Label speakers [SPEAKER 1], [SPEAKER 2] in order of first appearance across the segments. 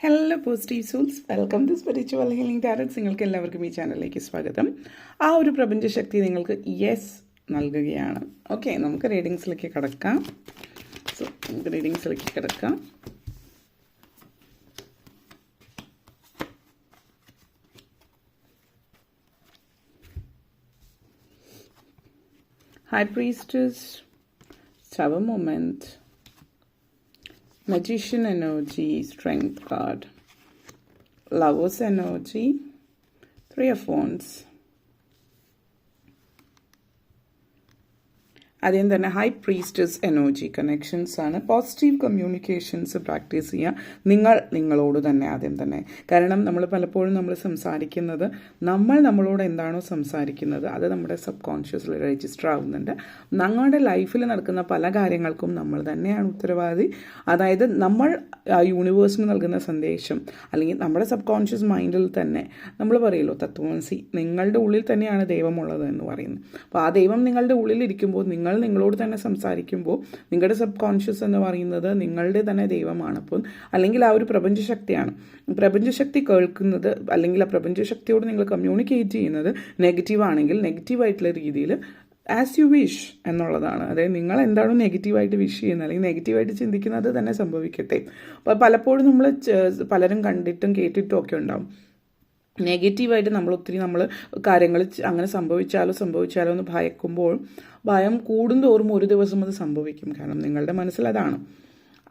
[SPEAKER 1] Hello positive souls welcome to spiritual healing tarots നിങ്ങൾക്ക് എല്ലാവർക്കും ഈ ചാനലിലേക്ക് സ്വാഗതം. ആ ഒരു പ്രപഞ്ചശക്തി നിങ്ങൾക്ക് യെസ് നൽകുകയാണ്. ഓക്കെ നമുക്ക് റീഡിങ്സിലേക്ക് കിടക്കാം. സോ നമുക്ക് റീഡിങ്സിലേക്ക് കിടക്കാം. High Priestess, Tower Moment, Magician Energy, Strength card, Lover's Energy, Three of Wands. ആദ്യം തന്നെ ഹൈ പ്രീസ്റ്റസ് എനർജി കണക്ഷൻസ് ആണ്. പോസിറ്റീവ് കമ്മ്യൂണിക്കേഷൻസ് പ്രാക്ടീസ് ചെയ്യുക നിങ്ങൾ നിങ്ങളോട് തന്നെ ആദ്യം തന്നെ. കാരണം നമ്മൾ പലപ്പോഴും നമ്മൾ സംസാരിക്കുന്നത് നമ്മൾ നമ്മളോട് എന്താണോ സംസാരിക്കുന്നത് അത് നമ്മുടെ സബ് കോൺഷ്യസിൽ രജിസ്റ്റർ ആവുന്നുണ്ട്. ഞങ്ങളുടെ ലൈഫിൽ നടക്കുന്ന പല കാര്യങ്ങൾക്കും നമ്മൾ തന്നെയാണ് ഉത്തരവാദി. അതായത് നമ്മൾ യൂണിവേഴ്സിന് നൽകുന്ന സന്ദേശം അല്ലെങ്കിൽ നമ്മുടെ സബ് കോൺഷ്യസ് മൈൻഡിൽ തന്നെ നമ്മൾ പറയുമല്ലോ തത്വമസി നിങ്ങളുടെ ഉള്ളിൽ തന്നെയാണ് ദൈവമുള്ളത് എന്ന് പറയുന്നത് അപ്പോൾ ആ ദൈവം നിങ്ങളുടെ ഉള്ളിലിരിക്കുമ്പോൾ നിങ്ങൾ നിങ്ങളോട് തന്നെ സംസാരിക്കുമ്പോൾ നിങ്ങളുടെ സബ് കോൺഷ്യസ് എന്ന് പറയുന്നത് നിങ്ങളുടെ തന്നെ ദൈവമാണ്. അപ്പോൾ അല്ലെങ്കിൽ ആ ഒരു പ്രപഞ്ചശക്തിയാണ്. പ്രപഞ്ചശക്തി കേൾക്കുന്നത് അല്ലെങ്കിൽ ആ പ്രപഞ്ചശക്തിയോട് നിങ്ങൾ കമ്മ്യൂണിക്കേറ്റ് ചെയ്യുന്നത് നെഗറ്റീവ് ആണെങ്കിൽ നെഗറ്റീവായിട്ടുള്ള രീതിയിൽ ആസ് യു വിഷ് എന്നുള്ളതാണ്. അതായത് നിങ്ങൾ എന്താണോ നെഗറ്റീവായിട്ട് വിഷ് ചെയ്യുന്നത് അല്ലെങ്കിൽ നെഗറ്റീവായിട്ട് ചിന്തിക്കുന്നത് തന്നെ സംഭവിക്കട്ടെ. അപ്പോൾ പലപ്പോഴും നമ്മൾ പലരും കണ്ടിട്ടും കേട്ടിട്ടും ഒക്കെ ഉണ്ടാവും. നെഗറ്റീവായിട്ട് നമ്മൾ ഒത്തിരി നമ്മൾ കാര്യങ്ങൾ അങ്ങനെ സംഭവിച്ചാലോ സംഭവിച്ചാലോ എന്ന് ഭയക്കുമ്പോൾ ഭയം കൂടുന്തോറും ഒരു ദിവസം അത് സംഭവിക്കും. കാരണം നിങ്ങളുടെ മനസ്സിൽ അതാണ്.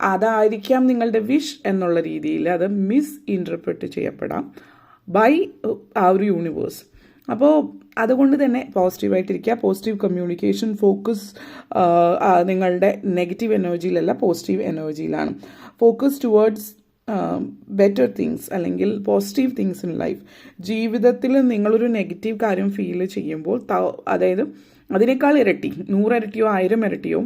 [SPEAKER 1] അതായിരിക്കാം നിങ്ങളുടെ വിഷ് എന്നുള്ള രീതിയിൽ അത് മിസ് ഇന്റർപ്രറ്റ് ചെയ്യപ്പെടാം ബൈ ആ ഒരു യൂണിവേഴ്സ് അപ്പോൾ അതുകൊണ്ട് തന്നെ പോസിറ്റീവായിട്ടിരിക്കുക പോസിറ്റീവ് കമ്മ്യൂണിക്കേഷൻ ഫോക്കസ് നിങ്ങളുടെ നെഗറ്റീവ് എനർജിയിലല്ല പോസിറ്റീവ് എനർജിയിലാണ് ഫോക്കസ് ടുവേർഡ്സ് ബെറ്റർ തിങ്സ് അല്ലെങ്കിൽ പോസിറ്റീവ് തിങ്സ് ഇൻ ലൈഫ് ജീവിതത്തിൽ നിങ്ങളൊരു നെഗറ്റീവ് കാര്യം ഫീൽ ചെയ്യുമ്പോൾ അതായത് അതിനേക്കാൾ ഇരട്ടി നൂറിരട്ടിയോ ആയിരം ഇരട്ടിയോ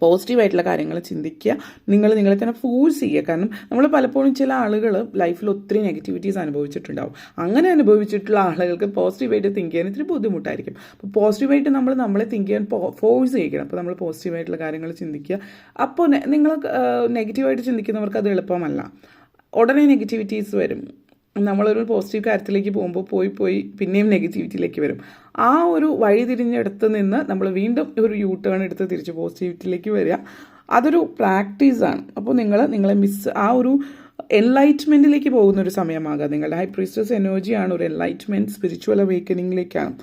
[SPEAKER 1] പോസിറ്റീവായിട്ടുള്ള കാര്യങ്ങൾ ചിന്തിക്കുക. നിങ്ങൾ നിങ്ങളെ തന്നെ ഫോഴ്സ് ചെയ്യുക. കാരണം നമ്മൾ പലപ്പോഴും ചില ആളുകൾ ലൈഫിൽ ഒത്തിരി നെഗറ്റിവിറ്റീസ് അനുഭവിച്ചിട്ടുണ്ടാവും. അങ്ങനെ അനുഭവിച്ചിട്ടുള്ള ആളുകൾക്ക് പോസിറ്റീവായിട്ട് തിങ്ക് ചെയ്യാൻ ഇത്തിരി ബുദ്ധിമുട്ടായിരിക്കും. അപ്പോൾ പോസിറ്റീവായിട്ട് നമ്മൾ നമ്മളെ തിങ്ക് ചെയ്യാൻ ഫോഴ്സ് ചെയ്യിക്കണം. അപ്പോൾ നമ്മൾ പോസിറ്റീവായിട്ടുള്ള കാര്യങ്ങൾ ചിന്തിക്കുക. അപ്പോൾ നിങ്ങൾ നെഗറ്റീവായിട്ട് ചിന്തിക്കുന്നവർക്ക് അത് എളുപ്പമല്ല. ഉടനെ നെഗറ്റിവിറ്റീസ് വരും. നമ്മളൊരു പോസിറ്റീവ് കാര്യത്തിലേക്ക് പോകുമ്പോൾ പോയി പോയി പിന്നെയും നെഗറ്റിവിറ്റിയിലേക്ക് വരും. ആ ഒരു വഴി തിരിഞ്ഞെടുത്ത് നിന്ന് നമ്മൾ വീണ്ടും ഒരു യൂ ടേൺ എടുത്ത് തിരിച്ച് പോസിറ്റിവിറ്റിയിലേക്ക് വരിക. അതൊരു പ്രാക്ടീസാണ് അപ്പോൾ നിങ്ങൾ നിങ്ങളെ മിസ് ആ ഒരു എൻലൈറ്റ്മെന്റിലേക്ക് പോകുന്ന ഒരു സമയമാകാം. നിങ്ങളുടെ ഹൈ പ്രീസ്റ്റസ് എനർജിയാണ് ഒരു എൻലൈറ്റ്മെന്റ് സ്പിരിച്വൽ അവേക്കനിങ്ങിലേക്കാണ്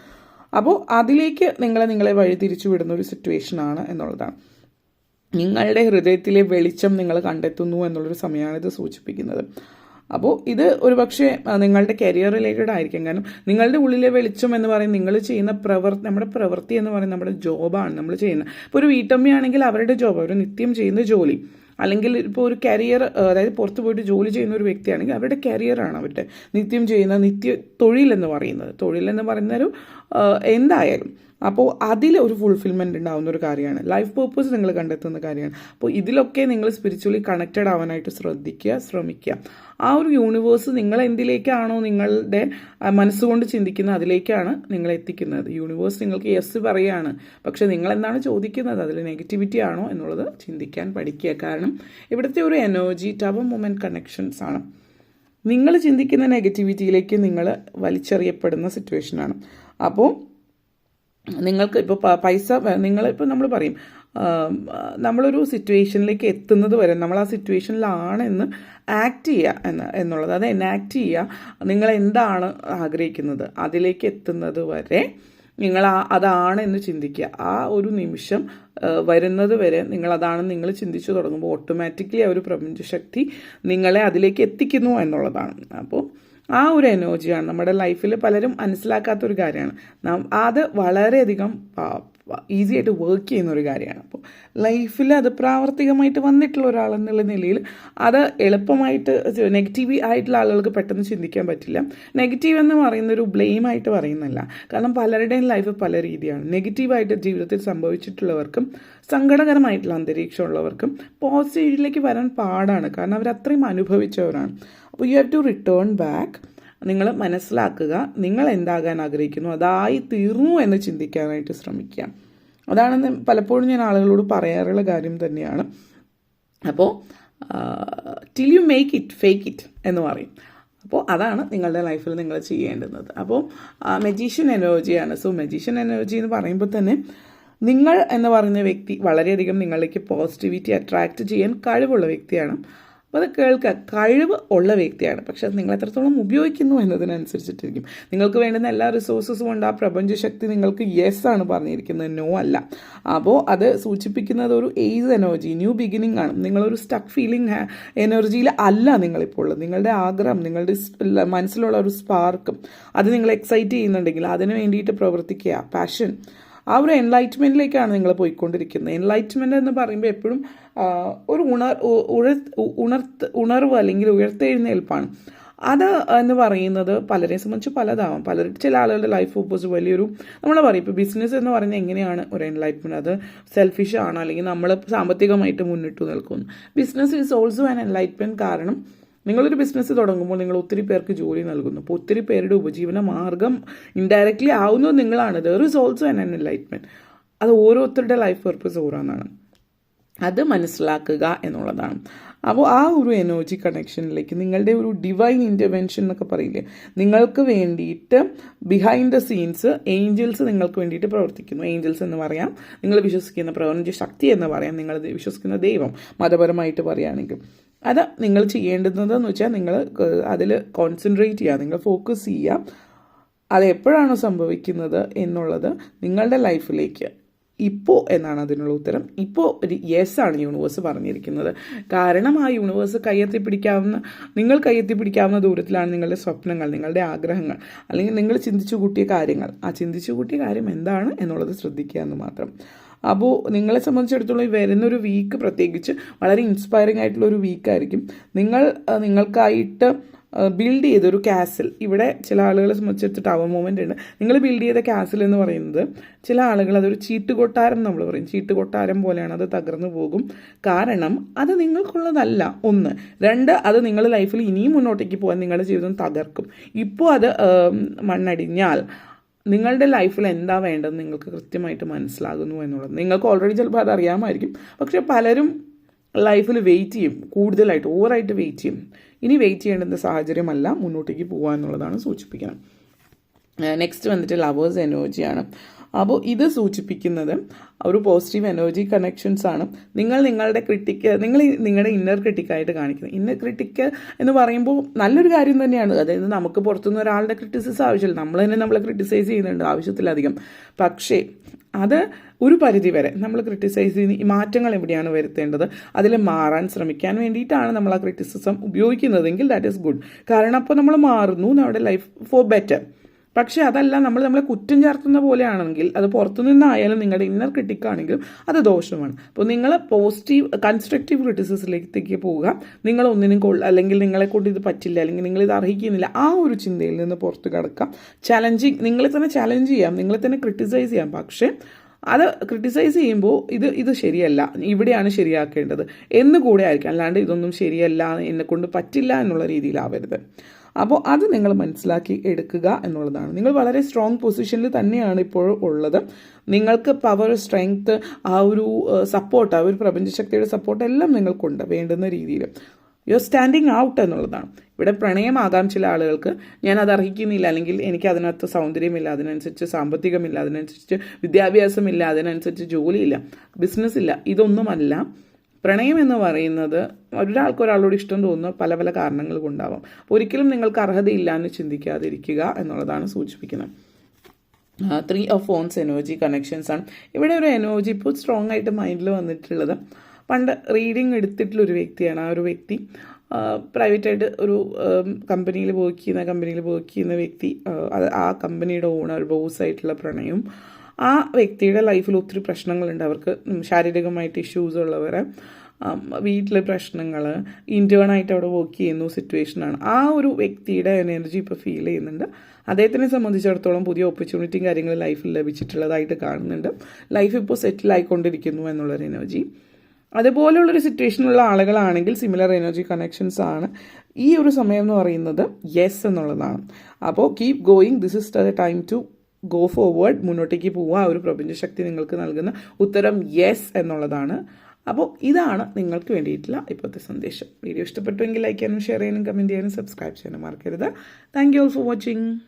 [SPEAKER 1] അപ്പോൾ അതിലേക്ക് നിങ്ങളെ നിങ്ങളെ വഴി തിരിച്ചു വിടുന്ന ഒരു സിറ്റുവേഷനാണ് എന്നുള്ളതാണ്. നിങ്ങളുടെ ഹൃദയത്തിലെ വെളിച്ചം നിങ്ങൾ കണ്ടെത്തുന്നു എന്നുള്ളൊരു സമയമാണ് ഇത് സൂചിപ്പിക്കുന്നത്. അപ്പോൾ ഇത് ഒരു പക്ഷേ നിങ്ങളുടെ കരിയർ റിലേറ്റഡ് ആയിരിക്കും. കാരണം നിങ്ങളുടെ ഉള്ളിലെ വെളിച്ചം എന്ന് പറയുന്നത് നിങ്ങൾ ചെയ്യുന്ന പ്രവൃത്തി നമ്മുടെ പ്രവൃത്തി എന്ന് പറയുന്നത് നമ്മുടെ ജോബാണ് നമ്മൾ ചെയ്യുന്നത്. ഇപ്പോൾ ഒരു വീട്ടമ്മയാണെങ്കിൽ അവരുടെ ജോബ് അവർ നിത്യം ചെയ്യുന്ന ജോലി. അല്ലെങ്കിൽ ഇപ്പോൾ ഒരു കരിയർ അതായത് പുറത്ത് പോയിട്ട് ജോലി ചെയ്യുന്ന ഒരു വ്യക്തിയാണെങ്കിൽ അവരുടെ കരിയറാണ് അവരുടെ നിത്യം ചെയ്യുന്ന നിത്യ തൊഴിലെന്ന് പറയുന്നത്. തൊഴിലെന്ന് പറയുന്ന ഒരു എന്തായാലും അപ്പോൾ അതിൽ ഒരു ഫുൾഫിൽമെന്റ് ഉണ്ടാകുന്ന ഒരു കാര്യമാണ്. ലൈഫ് പേർപ്പസ് നിങ്ങൾ കണ്ടെത്തുന്ന കാര്യമാണ്. അപ്പോൾ ഇതിലൊക്കെ നിങ്ങൾ സ്പിരിച്വലി കണക്റ്റഡ് ആവാനായിട്ട് ശ്രദ്ധിക്കുക ശ്രമിക്കുക. ആ ഒരു യൂണിവേഴ്സ് നിങ്ങൾ എന്തിലേക്കാണോ നിങ്ങളുടെ മനസ്സുകൊണ്ട് ചിന്തിക്കുന്ന അതിലേക്കാണ് നിങ്ങൾ എത്തിക്കുന്നത്. യൂണിവേഴ്സ് നിങ്ങൾക്ക് യെസ് പറയുകയാണ് പക്ഷേ നിങ്ങൾ എന്താണ് ചോദിക്കുന്നത്? അതിൽ നെഗറ്റിവിറ്റി ആണോ എന്നുള്ളത് ചിന്തിക്കാൻ പഠിക്കുക. കാരണം ഇവിടുത്തെ ഒരു എനർജി ടവർ മൊമെന്റ് കണക്ഷൻസ് ആണ്. നിങ്ങൾ ചിന്തിക്കുന്ന നെഗറ്റിവിറ്റിയിലേക്ക് നിങ്ങൾ വലിച്ചെറിയപ്പെടുന്ന സിറ്റുവേഷനാണ് അപ്പോൾ നിങ്ങൾക്ക് ഇപ്പോൾ പൈസ നിങ്ങളിപ്പോൾ നമ്മൾ പറയും നമ്മളൊരു സിറ്റുവേഷനിലേക്ക് എത്തുന്നത് വരെ നമ്മൾ ആ സിറ്റുവേഷനിലാണെന്ന് ആക്ട് ചെയ്യുക എന്ന് എന്നുള്ളത്. അത് എനാക്ട് ചെയ്യുക നിങ്ങൾ എന്താണ് ആഗ്രഹിക്കുന്നത്? അതിലേക്ക് എത്തുന്നത് വരെ നിങ്ങൾ ആ അതാണ് എന്ന് ചിന്തിക്കുക. ആ ഒരു നിമിഷം വരുന്നത് വരെ നിങ്ങൾ അതാണെന്ന് നിങ്ങൾ ചിന്തിച്ചു തുടങ്ങുമ്പോൾ ഓട്ടോമാറ്റിക്കലി ആ ഒരു പ്രപഞ്ചശക്തി നിങ്ങളെ അതിലേക്ക് എത്തിക്കുന്നു എന്നുള്ളതാണ്. അപ്പോൾ ആ ഒരു എനർജിയാണ് നമ്മുടെ ലൈഫിൽ പലരും മനസ്സിലാക്കാത്തൊരു കാര്യമാണ്. നാം അത് വളരെയധികം ഈസി ആയിട്ട് വർക്ക് ചെയ്യുന്ന ഒരു കാര്യമാണ്. അപ്പോൾ ലൈഫിൽ അത് പ്രാവർത്തികമായിട്ട് വന്നിട്ടുള്ള ഒരാളെന്നുള്ള നിലയിൽ അത് എളുപ്പമായിട്ട് നെഗറ്റീവ് ആയിട്ടുള്ള ആളുകൾക്ക് പെട്ടെന്ന് ചിന്തിക്കാൻ പറ്റില്ല. നെഗറ്റീവ് എന്ന് പറയുന്ന ഒരു ബ്ലെയിം ആയിട്ട് പറയുന്നില്ല കാരണം പലരുടെയും ലൈഫ് പല രീതിയാണ്. നെഗറ്റീവായിട്ട് ജീവിതത്തിൽ സംഭവിച്ചിട്ടുള്ളവർക്കും സങ്കടകരമായിട്ടുള്ള അന്തരീക്ഷമുള്ളവർക്കും പോസിറ്റീവിലേക്ക് വരാൻ പാടാണ്. കാരണം അവർ അത്രയും അനുഭവിച്ചവരാണ്. അപ്പോൾ you have to return back നിങ്ങൾ മനസ്സിലാക്കുക നിങ്ങൾ എന്താകാൻ ആഗ്രഹിക്കുന്നു അതായി തീർന്നു എന്ന് ചിന്തിക്കാനായിട്ട് ശ്രമിക്കുക. അതാണ് പലപ്പോഴും ഞാൻ ആളുകളോട് പറയാറുള്ള കാര്യം തന്നെയാണ്. അപ്പോൾ till you make it fake it എന്ന് പറയും. അപ്പോൾ അതാണ് നിങ്ങളുടെ ലൈഫിൽ നിങ്ങൾ ചെയ്യേണ്ടുന്നത്. അപ്പോൾ മെജീഷ്യൻ എനർജിയാണ് സോ മെജീഷ്യൻ എനർജി എന്ന് പറയുമ്പോൾ തന്നെ നിങ്ങൾ എന്ന് പറയുന്ന വ്യക്തി വളരെയധികം നിങ്ങളിലേക്ക് പോസിറ്റിവിറ്റി അട്രാക്റ്റ് ചെയ്യാൻ കഴിവുള്ള വ്യക്തിയാണ്. അപ്പോൾ അത് കേൾക്കുക കഴിവ് ഉള്ള വ്യക്തിയാണ്. പക്ഷെ അത് നിങ്ങൾ എത്രത്തോളം ഉപയോഗിക്കുന്നു എന്നതിനനുസരിച്ചിട്ടിരിക്കും. നിങ്ങൾക്ക് വേണ്ടുന്ന എല്ലാ റിസോഴ്സസും ഉണ്ട്. ആ പ്രപഞ്ച ശക്തി നിങ്ങൾക്ക് യെസ് ആണ് പറഞ്ഞിരിക്കുന്നത്. നോ അല്ല. അപ്പോൾ അത് സൂചിപ്പിക്കുന്നത് ഒരു ഏജ് എനർജി ന്യൂ ബിഗിനിങ് ആണ്. നിങ്ങളൊരു സ്റ്റക്ക് ഫീലിംഗ് എനർജിയിൽ അല്ല നിങ്ങളിപ്പോൾ ഉള്ളത്. നിങ്ങളുടെ ആഗ്രഹം നിങ്ങളുടെ മനസ്സിലുള്ള ഒരു സ്പാർക്കും അത് നിങ്ങൾ എക്സൈറ്റ് ചെയ്യുന്നുണ്ടെങ്കിൽ അതിന് വേണ്ടിയിട്ട് പ്രവർത്തിക്കുക. പാഷൻ ആ ഒരു എൻലൈറ്റ്മെന്റിലേക്കാണ് നിങ്ങൾ പോയിക്കൊണ്ടിരിക്കുന്നത്. എൻലൈറ്റ്മെന്റ് എന്ന് പറയുമ്പോൾ എപ്പോഴും ഒരു ഉണർ ഉഴ- ഉണർത്ത് ഉണർവ് അല്ലെങ്കിൽ ഉയർത്തെഴുന്നേൽപ്പാണ്. അത് എന്ന് പറയുന്നത് പലരെ സംബന്ധിച്ച് പലതാവാം. പലർ ചില ആളുകളുടെ ലൈഫ് ഓപ്പോസ് വലിയൊരു നമ്മൾ പറയും ഇപ്പോൾ ബിസിനസ് എന്ന് പറയുന്നത് എങ്ങനെയാണ് ഒരു എൻലൈറ്റ്മെന്റ് അത് സെൽഫിഷ് ആണ്? അല്ലെങ്കിൽ നമ്മൾ സാമ്പത്തികമായിട്ട് മുന്നിട്ട് നിൽക്കുന്നു. Business is also an enlightenment കാരണം നിങ്ങളൊരു ബിസിനസ് തുടങ്ങുമ്പോൾ നിങ്ങൾ ഒത്തിരി പേർക്ക് ജോലി നൽകുന്നു. അപ്പോൾ ഒത്തിരി പേരുടെ ഉപജീവന മാർഗം ഇൻഡയറക്റ്റ്ലി ആവുന്നത് നിങ്ങളാണ്. There is also an enlightenment അത് ഓരോരുത്തരുടെ ലൈഫ് പർപ്പസ് ഓരോന്നാണ്. അത് മനസ്സിലാക്കുക എന്നുള്ളതാണ്. അപ്പോൾ ആ ഒരു എനർജി കണക്ഷനിലേക്ക് നിങ്ങളുടെ ഒരു ഡിവൈൻ ഇന്റർവെൻഷൻ എന്നൊക്കെ പറയില്ലേ? നിങ്ങൾക്ക് വേണ്ടിയിട്ട് ബിഹൈൻഡ് ദ സീൻസ് ഏഞ്ചൽസ് നിങ്ങൾക്ക് വേണ്ടിയിട്ട് പ്രവർത്തിക്കുന്നു. ഏഞ്ചൽസ് എന്ന് പറയാം നിങ്ങൾ വിശ്വസിക്കുന്ന പ്രപഞ്ച ശക്തി എന്ന് പറയാം നിങ്ങൾ വിശ്വസിക്കുന്ന ദൈവം മതപരമായിട്ട് പറയുകയാണെങ്കിൽ. അത് നിങ്ങൾ ചെയ്യേണ്ടുന്നതെന്ന് വെച്ചാൽ നിങ്ങൾ അതിൽ കോൺസെൻട്രേറ്റ് ചെയ്യുക നിങ്ങൾ ഫോക്കസ് ചെയ്യുക അത് എപ്പോഴാണോ സംഭവിക്കുന്നത് എന്നുള്ളത് നിങ്ങളുടെ ലൈഫിലേക്ക് ഇപ്പോൾ എന്നാണ് അതിനുള്ള ഉത്തരം. ഇപ്പോൾ ഒരു യെസ് ആണ് യൂണിവേഴ്സ് പറഞ്ഞിരിക്കുന്നത്. കാരണം ആ യൂണിവേഴ്സ് കയ്യെത്തി പിടിക്കാവുന്ന നിങ്ങൾ കയ്യെത്തി പിടിക്കാവുന്ന ദൂരത്തിലാണ് നിങ്ങളുടെ സ്വപ്നങ്ങൾ നിങ്ങളുടെ ആഗ്രഹങ്ങൾ. അല്ലെങ്കിൽ നിങ്ങൾ ചിന്തിച്ചു കൂട്ടിയ കാര്യങ്ങൾ. ആ ചിന്തിച്ചു കൂട്ടിയ കാര്യം എന്താണ് എന്നുള്ളത് ശ്രദ്ധിക്കുക എന്ന് മാത്രം. അപ്പോൾ നിങ്ങളെ സംബന്ധിച്ചിടത്തോളം ഈ വരുന്നൊരു വീക്ക് പ്രത്യേകിച്ച് വളരെ ഇൻസ്പയറിംഗ് ആയിട്ടുള്ള ഒരു വീക്കായിരിക്കും നിങ്ങൾ നിങ്ങൾക്കായിട്ട് ബിൽഡ് ചെയ്തൊരു കാസിൽ ഇവിടെ ചില ആളുകളെ സംബന്ധിച്ചിടത്ത് ടവർ മൂവ്മെന്റ് ഉണ്ട്. നിങ്ങൾ ബിൽഡ് ചെയ്ത കാസിൽ എന്ന് പറയുന്നത് ചില ആളുകൾ അതൊരു ചീട്ടുകൊട്ടാരം നമ്മൾ പറയും. ചീട്ടുകൊട്ടാരം പോലെയാണ് അത് തകർന്നു പോകും. കാരണം അത് നിങ്ങൾക്കുള്ളതല്ല. ഒന്ന് രണ്ട് അത് നിങ്ങൾ ലൈഫിൽ ഇനിയും മുന്നോട്ടേക്ക് പോകാൻ നിങ്ങളുടെ ജീവിതം തകർക്കും. ഇപ്പോൾ അത് മണ്ണടിഞ്ഞാൽ നിങ്ങളുടെ ലൈഫിൽ എന്താ വേണ്ടത് നിങ്ങൾക്ക് കൃത്യമായിട്ട് മനസ്സിലാകുന്നു എന്നുള്ളത്. നിങ്ങൾക്ക് ഓൾറെഡി ചിലപ്പോൾ അത് അറിയാമായിരിക്കും. പക്ഷേ പലരും ലൈഫിൽ വെയിറ്റ് ചെയ്യും. കൂടുതലായിട്ട് ഓവറായിട്ട് വെയിറ്റ് ചെയ്യും. ഇനി വെയിറ്റ് ചെയ്യേണ്ടുന്ന സാഹചര്യമല്ല മുന്നോട്ടേക്ക് പോകുക എന്നുള്ളതാണ് സൂചിപ്പിക്കുന്നത്. നെക്സ്റ്റ് വന്നിട്ട് ലവേഴ്സ് എനർജിയാണ് അപ്പോൾ ഇത് സൂചിപ്പിക്കുന്നത് ഒരു പോസിറ്റീവ് എനർജി കണക്ഷൻസ് ആണ്. നിങ്ങൾ നിങ്ങളുടെ ക്രിട്ടിക്ക് നിങ്ങൾ നിങ്ങളുടെ ഇന്നർ ക്രിട്ടിക്കായിട്ട് കാണിക്കുന്നത് ഇന്നർ ക്രിട്ടിക്ക് എന്ന് പറയുമ്പോൾ നല്ലൊരു കാര്യം തന്നെയാണ്. അതായത് നമുക്ക് പുറത്തുനിന്ന് ഒരാളുടെ ക്രിറ്റിസിസ് ആവശ്യമില്ല. നമ്മൾ തന്നെ നമ്മളെ ക്രിട്ടിസൈസ് ചെയ്യുന്നുണ്ട് ആവശ്യത്തിലധികം. പക്ഷേ അത് ഒരു പരിധി വരെ നമ്മൾ ക്രിട്ടിസൈസ് ചെയ്യുന്ന മാറ്റങ്ങൾ എവിടെയാണ് വരുത്തേണ്ടത്? അതിൽ മാറാൻ ശ്രമിക്കാൻ വേണ്ടിയിട്ടാണ് നമ്മൾ ആ ക്രിറ്റിസിസം ഉപയോഗിക്കുന്നതെങ്കിൽ ദാറ്റ് ഈസ് ഗുഡ് കാരണം അപ്പോൾ നമ്മൾ മാറുന്നു. നമ്മുടെ ലൈഫ് ഫോർ ബെറ്റർ പക്ഷേ അതല്ല നമ്മൾ നമ്മളെ കുറ്റം ചേർത്തുന്ന പോലെയാണെങ്കിൽ അത് പുറത്തു നിന്നായാലും നിങ്ങളുടെ ഇന്നർ ക്രിട്ടിക്കാണെങ്കിലും അത് ദോഷമാണ്. അപ്പോൾ നിങ്ങൾ പോസിറ്റീവ് കൺസ്ട്രക്റ്റീവ് ക്രിറ്റിസിസിലേക്ക് പോവുക. നിങ്ങൾ ഒന്നിനും കൊള്ള അല്ലെങ്കിൽ നിങ്ങളെ കൊണ്ട് ഇത് പറ്റില്ല അല്ലെങ്കിൽ നിങ്ങൾ ഇത് അർഹിക്കുന്നില്ല ആ ഒരു ചിന്തയിൽ നിന്ന് പുറത്ത് കിടക്കാം ചലഞ്ചിങ് നിങ്ങളെ തന്നെ ചലഞ്ച് ചെയ്യാം നിങ്ങളെ തന്നെ ക്രിട്ടിസൈസ് ചെയ്യാം. പക്ഷേ അത് ക്രിട്ടിസൈസ് ചെയ്യുമ്പോൾ ഇത് ഇത് ശരിയല്ല ഇവിടെയാണ് ശരിയാക്കേണ്ടത്. എന്ന് കൂടെ ആയിരിക്കും. അല്ലാണ്ട് ഇതൊന്നും ശരിയല്ല എന്നെ കൊണ്ട് പറ്റില്ല എന്നുള്ള രീതിയിലാവരുത്. അപ്പോൾ അത് നിങ്ങൾ മനസ്സിലാക്കി എടുക്കുക എന്നുള്ളതാണ്. നിങ്ങൾ വളരെ സ്ട്രോങ് പൊസിഷനിൽ തന്നെയാണ് ഇപ്പോൾ ഉള്ളത്. നിങ്ങൾക്ക് പവർ സ്ട്രെങ്ത് ആ ഒരു സപ്പോർട്ട് ആ ഒരു പ്രപഞ്ചശക്തിയുടെ സപ്പോർട്ട് എല്ലാം നിങ്ങൾക്കുണ്ട് വേണ്ടുന്ന രീതിയിൽ യു ആർ സ്റ്റാൻഡിങ് ഔട്ട് എന്നുള്ളതാണ്. ഇവിടെ പ്രണയമാകാം ചില ആളുകൾക്ക് ഞാൻ അത് അർഹിക്കുന്നില്ല. അല്ലെങ്കിൽ എനിക്ക് അതിനകത്ത് സൗന്ദര്യമില്ല. അതിനനുസരിച്ച് സാമ്പത്തികമില്ല. അതിനനുസരിച്ച് വിദ്യാഭ്യാസമില്ല. അതിനനുസരിച്ച് ജോലിയില്ല. ബിസിനസ് ഇല്ല ഇതൊന്നുമല്ല. പ്രണയം എന്ന് പറയുന്നത് ഒരാൾക്ക് ഒരാളോട് ഇഷ്ടം തോന്നുന്ന പല പല കാരണങ്ങൾ കൊണ്ടാവാം ഒരിക്കലും നിങ്ങൾക്ക് അർഹതയില്ല എന്ന് ചിന്തിക്കാതിരിക്കുക എന്നുള്ളതാണ് സൂചിപ്പിക്കുന്നത്. Three of phones energy connections ആണ്. ഇവിടെ ഒരു എനർജി ഇപ്പോൾ സ്ട്രോങ് ആയിട്ട് മൈൻഡിൽ വന്നിട്ടുള്ളത്. പണ്ട് റീഡിങ് എടുത്തിട്ടുള്ള ഒരു വ്യക്തിയാണ് ആ ഒരു വ്യക്തി. പ്രൈവറ്റായിട്ട് ഒരു കമ്പനിയിൽ വർക്ക് ചെയ്യുന്ന കമ്പനിയിൽ വർക്ക് ചെയ്യുന്ന വ്യക്തി അത് ആ കമ്പനിയുടെ ഓണർ ബോസ് ആയിട്ടുള്ള പ്രണയം. ആ വ്യക്തിയുടെ ലൈഫിൽ ഒത്തിരി പ്രശ്നങ്ങളുണ്ട്. അവർക്ക് ശാരീരികമായിട്ട് ഇഷ്യൂസ് ഉള്ളവരെ വീട്ടിലെ പ്രശ്നങ്ങൾ ഇന്റേണായിട്ട് അവിടെ വർക്ക് ചെയ്യുന്ന സിറ്റുവേഷനാണ് ആ ഒരു വ്യക്തിയുടെ എനർജി ഇപ്പോൾ ഫീൽ ചെയ്യുന്നുണ്ട്. അദ്ദേഹത്തിനെ സംബന്ധിച്ചിടത്തോളം പുതിയ ഓപ്പർച്യൂണിറ്റിയും കാര്യങ്ങളും ലൈഫിൽ ലഭിച്ചിട്ടുള്ളതായിട്ട് കാണുന്നുണ്ട്. ലൈഫ് ഇപ്പോൾ സെറ്റിൽ ആയിക്കൊണ്ടിരിക്കുന്നു എന്നുള്ളൊരു എനർജി അതുപോലുള്ളൊരു സിറ്റുവേഷനുള്ള ആളുകളാണെങ്കിൽ സിമിലർ എനർജി കണക്ഷൻസ് ആണ്. ഈ ഒരു സമയം എന്ന് പറയുന്നത് യെസ് എന്നുള്ളതാണ്. അപ്പോൾ keep going this is the time to go forward മുന്നോട്ടേക്ക് പോവുക. ആ ഒരു പ്രപഞ്ചശക്തി നിങ്ങൾക്ക് നൽകുന്ന ഉത്തരം യെസ് എന്നുള്ളതാണ്. അപ്പോൾ ഇതാണ് നിങ്ങൾക്ക് വേണ്ടിയിട്ടുള്ള ഇപ്പോഴത്തെ സന്ദേശം. വീഡിയോ ഇഷ്ടപ്പെട്ടുവെങ്കിൽ ലൈക്ക് ചെയ്യാനും ഷെയർ ചെയ്യാനും കമന്റ് ചെയ്യാനും സബ്സ്ക്രൈബ് ചെയ്യാനും മറക്കരുത്. Thank you all for watching